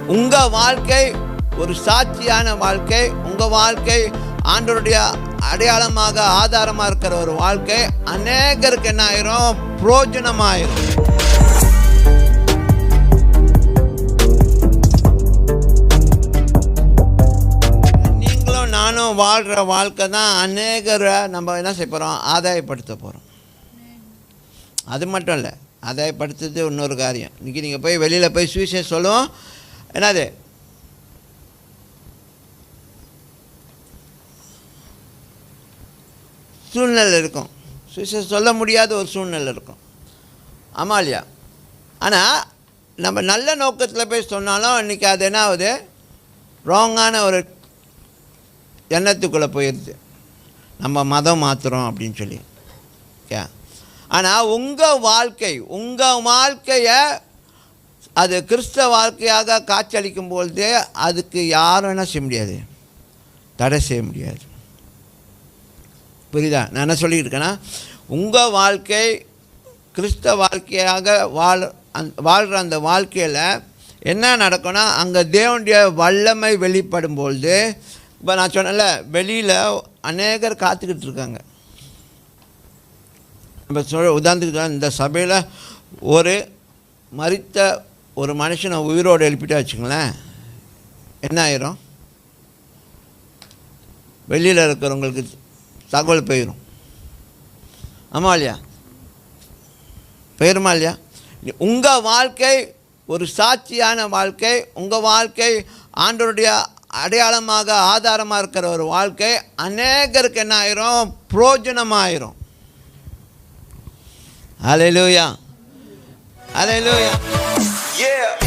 உங்கள் வாழ்க்கை ஒரு சாட்சியான வாழ்க்கை உங்கள் வாழ்க்கை ஆண்டோருடைய அடையாளமாக ஆதாரமாக இருக்கிற ஒரு வாழ்க்கை. அநேகருக்கு என்ன ஆயிரும்? புரோஜனமாயிரும். நீங்களும் நானும் வாழ்கிற வாழ்க்கை தான் அநேகரை நம்ம என்ன செய்ய போகிறோம் ஆதாயப்படுத்த போகிறோம் அது மட்டும் இல்லை ஆதாயப்படுத்துறது இன்னொரு காரியம். இன்றைக்கி நீங்கள் போய் வெளியில் போய் சுவிசேஷம் சொல்லுவோம் என்னது? சூழ்நிலை இருக்கும். சுவிசேஷம் சொல்ல முடியாத ஒரு சூழ்நிலை இருக்கும். ஆமாம் இல்லையா? ஆனால் நம்ம நல்ல நோக்கத்தில் போய் சொன்னாலும் இன்றைக்கி அது என்ன ஆகுது? ராங்கான ஒரு எண்ணத்துக்குள்ளே போயிடுது நம்ம மதம் மாற்றுறோம் அப்படின்னு சொல்லி. ஓகே ஆனால் உங்கள் வாழ்க்கை உங்கள் வாழ்க்கையை அது கிறிஸ்தவ வாழ்க்கையாக காட்சியளிக்கும் பொழுது அதுக்கு யாரும் என்ன செய்ய முடியாது? தடை செய்ய முடியாது. புரியுதா? நான் என்ன சொல்லியிருக்கேன்னா உங்கள் வாழ்க்கை கிறிஸ்தவ வாழ்க்கையாக வாழ் அந் வாழ்கிற அந்த வாழ்க்கையில் என்ன நடக்கும்னா அங்கே தேவனுடைய வல்லமை வெளிப்படும் பொழுது இப்போ நான் சொன்னேன்ல வெளியில் அநேகர் காத்துக்கிட்டு இருக்காங்க. நம்ம சொல்ல உதாரணத்துக்கு இந்த சபையில் ஒரு மறித்த ஒரு மனுஷனை உயிரோடு எழுப்பிட்டா வச்சுங்களேன் என்ன ஆயிரும் வெளியில் இருக்கிறவங்களுக்கு தகவல் போயிடும் ஆமாம் இல்லையா? போயிருமா இல்லையா? உங்கள் வாழ்க்கை ஒரு சாட்சியான வாழ்க்கை உங்கள் வாழ்க்கை ஆண்டோருடைய அடையாளமாக ஆதாரமாக இருக்கிற ஒரு வாழ்க்கை அநேகருக்கு என்ன ஆயிரும்? புரோஜனமாயிரும். அலையிலூயா அலையிலூயா Yeah.